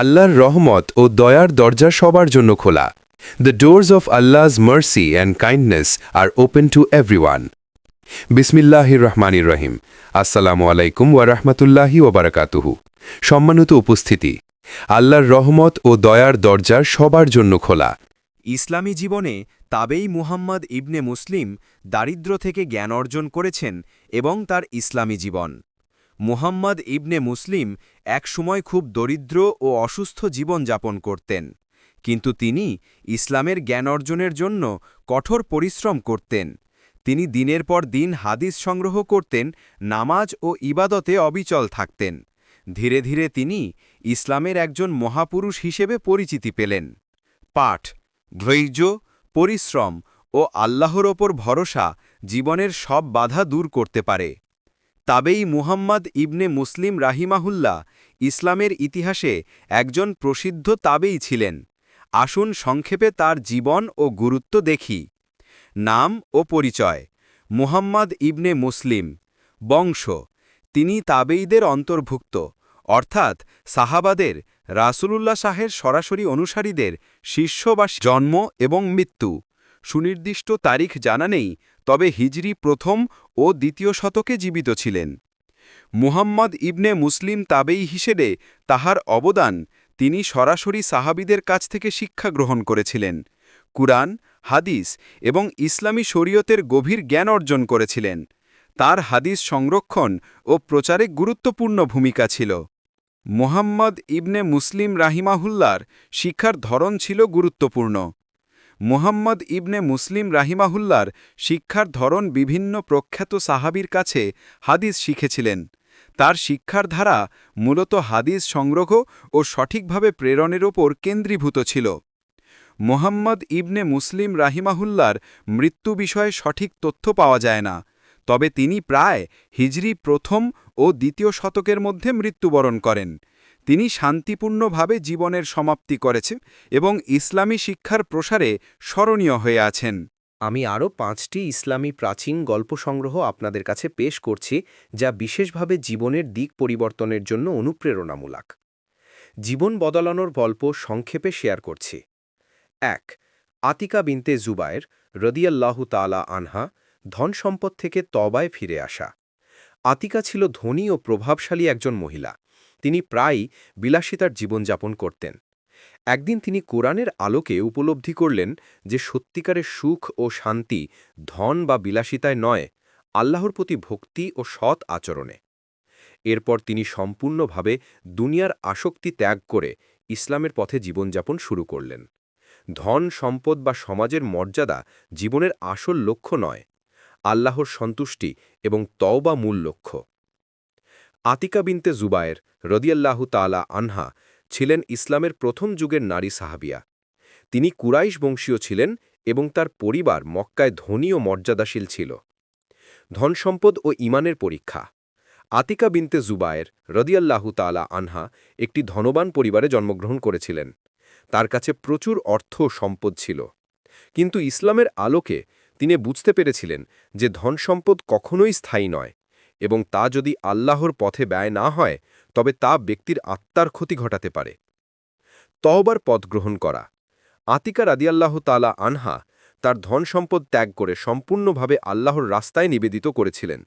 আল্লাহর রহমত ও দয়ার দরজা সবার জন্য খোলা। The doors of Allah's mercy and kindness are open to everyone বিসমিল্লাহির রহমানির রহিম। আসসালামু আলাইকুম ওয়া রাহমাতুল্লাহি ওয়া বারাকাতুহু। সম্মানিত উপস্থিতি। আল্লাহর রহমত ও দয়ার দরজা সবার জন্য খোলা। ইসলামী জীবনে তাবেই মুহাম্মদ ইবনে মুসলিম দারিদ্র থেকে জ্ঞান অর্জন করেছেন এবং তার ইসলামী জীবন। মুহাম্মদ ইবনে মুসলিম একসময় খুব দরিদ্র ও অসুস্থ জীবন যাপন করতেন, কিন্তু তিনি ইসলামের জ্ঞান অর্জনের জন্য কঠোর পরিশ্রম করতেন। তিনি দিনের পর দিন হাদিস সংগ্রহ করতেন, নামাজ ও ইবাদতে অবিচল থাকতেন। ধীরে ধীরে তিনি ইসলামের একজন মহাপুরুষ হিসেবে পরিচিতি পেলেন। পাঠ, ধৈর্য, পরিশ্রম ও আল্লাহর ওপর ভরসা জীবনের সব বাধা দূর করতে পারে। তাবেই মুহাম্মদ ইবনে মুসলিম রাহিমাহুল্লা ইসলামের ইতিহাসে একজন প্রসিদ্ধ তাবেই ছিলেন। আসুন সংক্ষেপে তার জীবন ও গুরুত্ব দেখি। নাম ও পরিচয়, মুহাম্মদ ইবনে মুসলিম, বংশ, তিনি তাবেইদের অন্তর্ভুক্ত, অর্থাৎ সাহাবাদের, রাসূলুল্লাহ শাহের সরাসরি অনুসারীদের শীর্ষ বা জন্ম এবং মৃত্যু। সুনির্দিষ্ট তারিখ জানা নেই, তবে হিজরি প্রথম ও দ্বিতীয় শতকে জীবিত ছিলেন। মুহাম্মদ ইবনে মুসলিম তাবেই হিসেবে তাহার অবদান তিনি সরাসরি সাহাবিদের কাছ থেকে শিক্ষা গ্রহণ করেছিলেন, কুরআন, হাদিস এবং ইসলামী শরীয়তের গভীর জ্ঞান অর্জন করেছিলেন। তার হাদিস সংরক্ষণ ও প্রচারে গুরুত্বপূর্ণ ভূমিকা ছিল। মোহাম্মদ ইবনে মুসলিম রাহিমাহুল্লার শিক্ষার ধরন ছিল গুরুত্বপূর্ণ। মুহাম্মদ ইবনে মুসলিম রাহিমাহুল্লার শিক্ষার ধরন বিভিন্ন প্রখ্যাত সাহাবির কাছে হাদিস শিখেছিলেন। তার শিক্ষার ধারা মূলত হাদিস সংগ্রহ ও সঠিকভাবে প্রেরণের ওপর কেন্দ্রীভূত ছিল। মোহাম্মদ ইবনে মুসলিম রাহিমাহুল্লার মৃত্যু বিষয়ে সঠিক তথ্য পাওয়া যায় না, তবে তিনি প্রায় হিজরি প্রথম ও দ্বিতীয় শতকের মধ্যে মৃত্যুবরণ করেন। তিনি শান্তিপূর্ণভাবে জীবনের সমাপ্তি করেছে এবং ইসলামী শিক্ষার প্রসারে স্মরণীয় হয়ে আছেন। আমি আরও পাঁচটি ইসলামী প্রাচীন গল্প সংগ্রহ আপনাদের কাছে পেশ করছি, যা বিশেষভাবে জীবনের দিক পরিবর্তনের জন্য অনুপ্রেরণামূলক। জীবন বদলানোর গল্প সংক্ষেপে শেয়ার করছি। এক, আতিকা বিনতে জুবায়ের রদিয়াল্লাহু তালা আনহা, ধন সম্পদ থেকে তবায় ফিরে আসা। আতিকা ছিল ধনী ও প্রভাবশালী একজন মহিলা। তিনি প্রায়ই বিলাসিতার জীবনযাপন করতেন। একদিন তিনি কোরআনের আলোকে উপলব্ধি করলেন যে সত্যিকারের সুখ ও শান্তি ধন বা বিলাসিতায় নয়, আল্লাহর প্রতি ভক্তি ও সৎ আচরণে। এরপর তিনি সম্পূর্ণভাবে দুনিয়ার আসক্তি ত্যাগ করে ইসলামের পথে জীবনযাপন শুরু করলেন। ধন, সম্পদ বা সমাজের মর্যাদা জীবনের আসল লক্ষ্য নয়, আল্লাহর সন্তুষ্টি এবং তওবা মূল লক্ষ্য। আতিকা বিনতে জুবায়ের রদিয়াল্লাহু তালা আনহা ছিলেন ইসলামের প্রথম যুগের নারী সাহাবিয়া। তিনি কুরাইশ বংশীয় ছিলেন এবং তার পরিবার মক্কায় ধনী ও মর্যাদাশীল ছিল। ধনসম্পদ ও ইমানের পরীক্ষা। আতিকা বিনতে জুবায়ের রদিয়াল্লাহু তালা আনহা একটি ধনবান পরিবারে জন্মগ্রহণ করেছিলেন। তার কাছে প্রচুর অর্থ সম্পদ ছিল। কিন্তু ইসলামের আলোকে তিনি বুঝতে পেরেছিলেন যে ধনসম্পদ কখনোই স্থায়ী নয়। এবং তা যদি আল্লাহর পথে ব্যয় না হয়, তবে তা ব্যক্তির আত্মার ক্ষতি ঘটাতে পারে। তহবার পথ গ্রহণ করা। আতিকা রাদিয়াল্লাহ তালা আনহা তার ধন সম্পদ ত্যাগ করে সম্পূর্ণভাবে আল্লাহর রাস্তায় নিবেদিত করেছিলেন।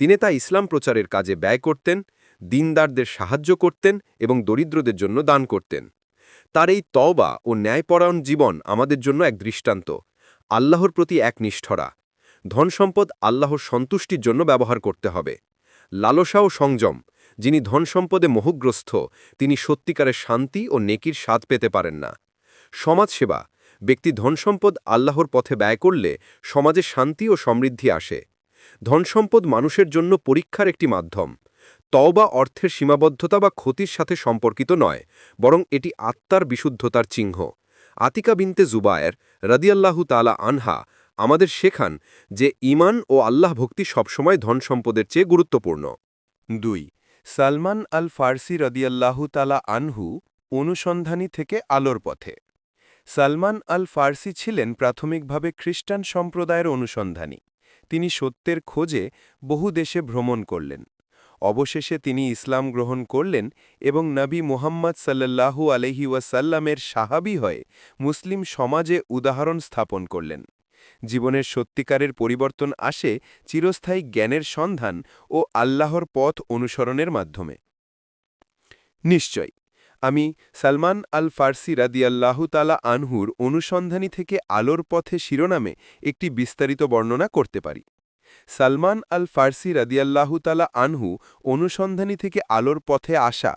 তিনি তা ইসলাম প্রচারের কাজে ব্যয় করতেন, দিনদারদের সাহায্য করতেন এবং দরিদ্রদের জন্য দান করতেন। তার এই তওবা ও ন্যায়পরায়ণ জীবন আমাদের জন্য এক দৃষ্টান্ত। আল্লাহর প্রতি এক নিষ্ঠরা। ধনসম্পদ আল্লাহর সন্তুষ্টির জন্য ব্যবহার করতে হবে। লালসা ও সংযম, যিনি ধনসম্পদে মোহগ্রস্ত তিনি সত্যিকারের শান্তি ও নেকির স্বাদ পেতে পারেন না। সমাজসেবা, ব্যক্তি ধনসম্পদ আল্লাহর পথে ব্যয় করলে সমাজে শান্তি ও সমৃদ্ধি আসে। ধনসম্পদ মানুষের জন্য পরীক্ষার একটি মাধ্যম। তওবা অর্থের সীমাবদ্ধতা বা ক্ষতির সাথে সম্পর্কিত নয়, বরং এটি আত্মার বিশুদ্ধতার চিহ্ন। আতিকা বিনতে জুবায়ের রদিয়াল্লাহু তালা আনহা আমাদের শেখান যে ইমান ও আল্লাহ ভক্তি সবসময় ধন সম্পদের চেয়ে গুরুত্বপূর্ণ। দুই, সালমান আল ফার্সি রদিয়াল্লাহু তালা আনহু অনুসন্ধানী থেকে আলোর পথে। সালমান আল ফার্সি ছিলেন প্রাথমিকভাবে খ্রিস্টান সম্প্রদায়ের অনুসন্ধানী। তিনি সত্যের খোঁজে বহু দেশে ভ্রমণ করলেন। অবশেষে তিনি ইসলাম গ্রহণ করলেন এবং নবী মুহাম্মদ সাল্লাল্লাহু আলহি ওয়াসাল্লামের সাহাবি হয়ে মুসলিম সমাজে উদাহরণ স্থাপন করলেন। জীবনের সত্যিকারের পরিবর্তন আসে চিরস্থায়ী জ্ঞানের সন্ধান ও আল্লাহর পথ অনুসরণের মাধ্যমে। নিশ্চয়, আমি সালমান আল ফার্সি রাদিয়াল্লাহু তালা আনহুর অনুসন্ধানী থেকে আলোর পথে শিরোনামে একটি বিস্তারিত বর্ণনা করতে পারি। সালমান আল ফার্সি রাদিয়াল্লাহু তালা আনহু অনুসন্ধানী থেকে আলোর পথে আসা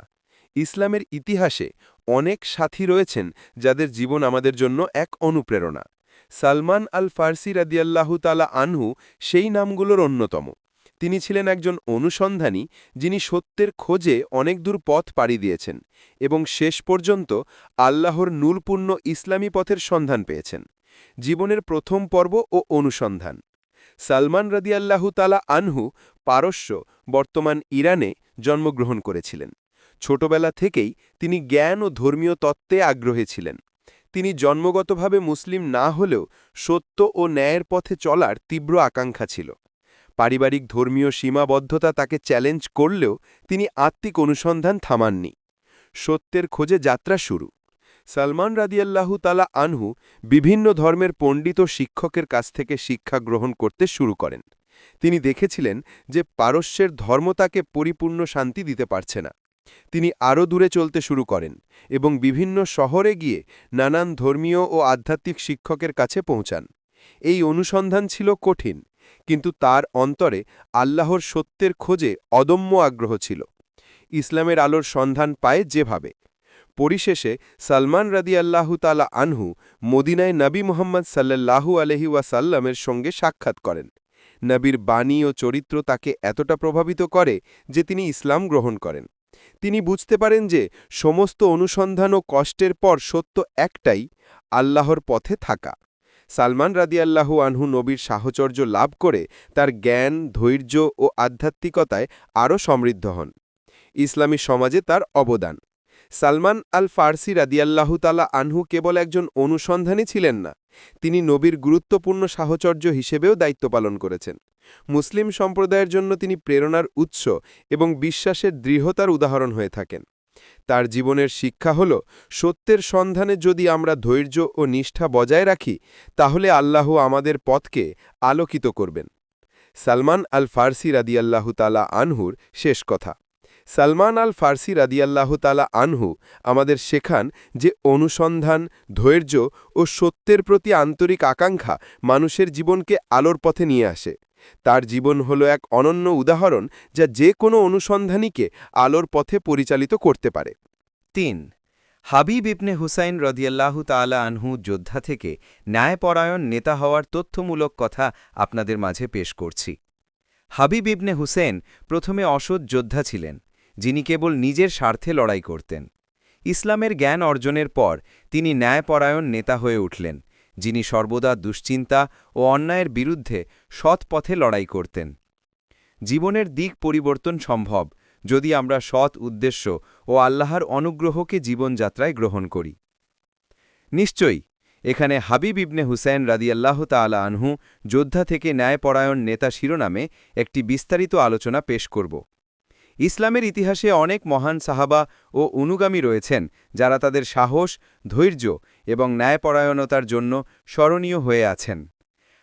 ইসলামের ইতিহাসে অনেক সাথী রয়েছেন যাদের জীবন আমাদের জন্য এক অনুপ্রেরণা। সালমান আল ফার্সি রাদিয়াল্লাহু তালা আনহু সেই নামগুলোর অন্যতম। তিনি ছিলেন একজন অনুসন্ধানী যিনি সত্যের খোঁজে অনেক দূর পথ পাড়ি দিয়েছেন এবং শেষ পর্যন্ত আল্লাহর নূরপূর্ণ ইসলামী পথের সন্ধান পেয়েছেন। জীবনের প্রথম পর্ব ও অনুসন্ধান। সালমান রাদিয়াল্লাহু তালা আনহু পারস্য, বর্তমান ইরানে জন্মগ্রহণ করেছিলেন। ছোটবেলা থেকেই তিনি জ্ঞান ও ধর্মীয় তত্ত্বে আগ্রহী ছিলেন। তিনি জন্মগতভাবে মুসলিম না হলেও সত্য ও ন্যায়ের পথে চলার তীব্র আকাঙ্ক্ষা ছিল। পারিবারিক ধর্মীয় সীমাবদ্ধতা তাকে চ্যালেঞ্জ করলেও তিনি আত্মিক অনুসন্ধান থামাননি। সত্যের খোঁজে যাত্রা শুরু। সালমান রাদিয়াল্লাহু তালা আনহু বিভিন্ন ধর্মের পণ্ডিত শিক্ষকের কাছ থেকে শিক্ষা গ্রহণ করতে শুরু করেন। তিনি দেখেছিলেন যে পারস্যের ধর্ম তাকে পরিপূর্ণ শান্তি দিতে পারছে না। তিনি আরও দূরে চলতে শুরু করেন এবং বিভিন্ন শহরে গিয়ে নানান ধর্মীয় ও আধ্যাত্মিক শিক্ষকের কাছে পৌঁছান। এই অনুসন্ধান ছিল কঠিন, কিন্তু তার অন্তরে আল্লাহর সত্যের খোঁজে অদম্য আগ্রহ ছিল। ইসলামের আলোর সন্ধান পায় যেভাবে। পরিশেষে সালমান রাদি আল্লাহু তালা আনহু মদিনায় নবী মোহাম্মদ সাল্লাল্লাহু আলহি ওয়াসাল্লামের সঙ্গে সাক্ষাৎ করেন। নবীর বাণী ও চরিত্র তাকে এতটা প্রভাবিত করে যে তিনি ইসলাম গ্রহণ করেন। তিনি বুঝতে পারেন যে সমস্ত অনুসন্ধান ও কষ্টের পর সত্য একটাই, আল্লাহর পথে থাকা। সালমান রাদিয়াল্লাহু আনহু নবীর সাহচর্য লাভ করে তার জ্ঞান, ধৈর্য ও আধ্যাত্মিকতায় আরও সমৃদ্ধ হন। ইসলামী সমাজে তার অবদান। সালমান আল ফার্সি রাদিয়াল্লাহু তালা আনহু কেবল একজন অনুসন্ধানী ছিলেন না, তিনি নবীর গুরুত্বপূর্ণ সাহচর্য হিসেবেও দায়িত্ব পালন করেছেন। মুসলিম সম্প্রদায়ের জন্য তিনি প্রেরণার উৎস এবং বিশ্বাসের দৃঢ়তার উদাহরণ হয়ে থাকেন। তার জীবনের শিক্ষা হল, সত্যের সন্ধানে যদি আমরা ধৈর্য ও নিষ্ঠা বজায় রাখি, তাহলে আল্লাহ আমাদের পথকে আলোকিত করবেন। সালমান আল ফার্সি রাদিয়াল্লাহু তালা আনহুর শেষ কথা। সালমান আল ফার্সি রাদিয়াল্লাহু তালা আনহু আমাদের শেখান যে অনুসন্ধান, ধৈর্য ও সত্যের প্রতি আন্তরিক আকাঙ্ক্ষা মানুষের জীবনকে আলোর পথে নিয়ে আসে। তার জীবন হল এক অনন্য উদাহরণ যা যে কোনো অনুসন্ধানীকে আলোর পথে পরিচালিত করতে পারে। তিন, হাবিব ইবনে হুসাইন রদিয়াল্লাহু তালা আনহু যোদ্ধা থেকে ন্যায়পরায়ণ নেতা হওয়ার তথ্যমূলক কথা আপনাদের মাঝে পেশ করছি। হাবিব ইবনে হুসেন প্রথমে অসৎ যোদ্ধা ছিলেন, যিনি কেবল নিজের স্বার্থে লড়াই করতেন। ইসলামের জ্ঞান অর্জনের পর তিনি ন্যায়পরায়ণ নেতা হয়ে উঠলেন। যিনি সর্বদা দুশ্চিন্তা ও অন্যায়ের বিরুদ্ধে সৎ পথে লড়াই করতেন। জীবনের দিক পরিবর্তন সম্ভব যদি আমরা সৎ উদ্দেশ্য ও আল্লাহর অনুগ্রহকে জীবনযাত্রায় গ্রহণ করি। নিশ্চয়ই, এখানে হাবিব ইবনে হুসেন রাদিয়াল্লাহ তালা আনহু যোদ্ধা থেকে ন্যায়পরায়ণ নেতা শিরোনামে একটি বিস্তারিত আলোচনা পেশ করব। ইসলামের ইতিহাসে অনেক মহান সাহাবা ও অনুগামী রয়েছেন, যারা তাদের সাহস, ধৈর্য এবং ন্যায়পরায়ণতার জন্য স্মরণীয় হয়ে আছেন।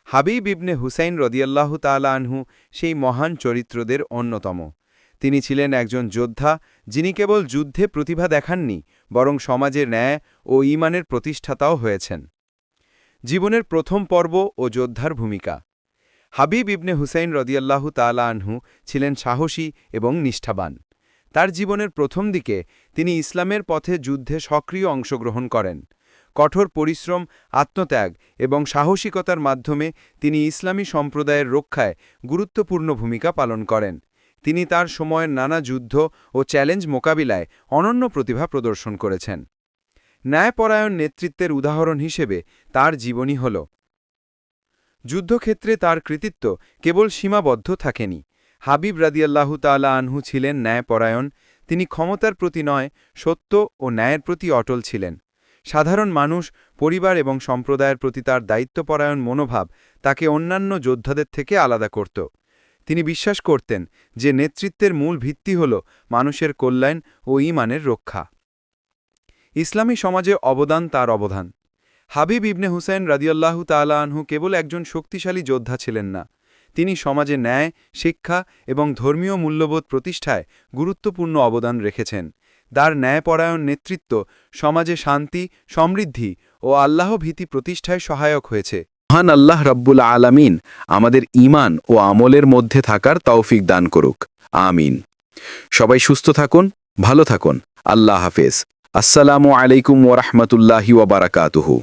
হাবিব ইবনে হুসাইন রদিয়াল্লাহ তালা আনহু সেই মহান চরিত্রদের অন্যতম। তিনি ছিলেন একজন যোদ্ধা, যিনি কেবল যুদ্ধে প্রতিভা দেখাননি, বরং সমাজের ন্যায় ও ইমানের প্রতিষ্ঠাতাও হয়েছেন। জীবনের প্রথম পর্ব ও যোদ্ধার ভূমিকা। হাবিব ইবনে হুসাইন রদিয়াল্লাহু তালা আনহু ছিলেন সাহসী এবং নিষ্ঠাবান। তার জীবনের প্রথম দিকে তিনি ইসলামের পথে যুদ্ধে সক্রিয় অংশগ্রহণ করেন। কঠোর পরিশ্রম, আত্মত্যাগ এবং সাহসিকতার মাধ্যমে তিনি ইসলামী সম্প্রদায়ের রক্ষায় গুরুত্বপূর্ণ ভূমিকা পালন করেন। তিনি তার সময়ের নানা যুদ্ধ ও চ্যালেঞ্জ মোকাবিলায় অনন্য প্রতিভা প্রদর্শন করেছেন। ন্যায়পরায়ণ নেতৃত্বের উদাহরণ হিসেবে তার জীবনী হল যুদ্ধক্ষেত্রে তার কৃতিত্ব কেবল সীমাবদ্ধ থাকেনি। হাবিব রাদিয়াল্লাহু তালা আনহু ছিলেন ন্যায়পরায়ণ, তিনি ক্ষমতার প্রতি নয়, সত্য ও ন্যায়ের প্রতি অটল ছিলেন। সাধারণ মানুষ, পরিবার এবং সম্প্রদায়ের প্রতি তার দায়িত্বপরায়ণ মনোভাব তাকে অন্যান্য যোদ্ধাদের থেকে আলাদা করত। তিনি বিশ্বাস করতেন যে নেতৃত্বের মূল ভিত্তি হল মানুষের কল্যাণ ও ঈমানের রক্ষা। ইসলামী সমাজে অবদান তার অবদান। হাবিব ইবনে হুসেন রাদিয়াল্লাহু তাআলা আনহু কেবল একজন শক্তিশালী যোদ্ধা ছিলেন না। তিনি সমাজে ন্যায়, শিক্ষা এবং ধর্মীয় মূল্যবোধ প্রতিষ্ঠায় গুরুত্বপূর্ণ অবদান রেখেছেন। তার ন্যায়পরায়ণ নেতৃত্ব সমাজে শান্তি, সমৃদ্ধি ও আল্লাহ ভীতি প্রতিষ্ঠায় সহায়ক হয়েছে। মহান আল্লাহ রব্বুল আলামিন আমাদের ঈমান ও আমলের মধ্যে থাকার তৌফিক দান করুক। আমিন। সবাই সুস্থ থাকুন, ভালো থাকুন। আল্লাহ হাফেজ। আসসালামু আলাইকুম ওরহমতুল্লাহি ওবারাকাতুহু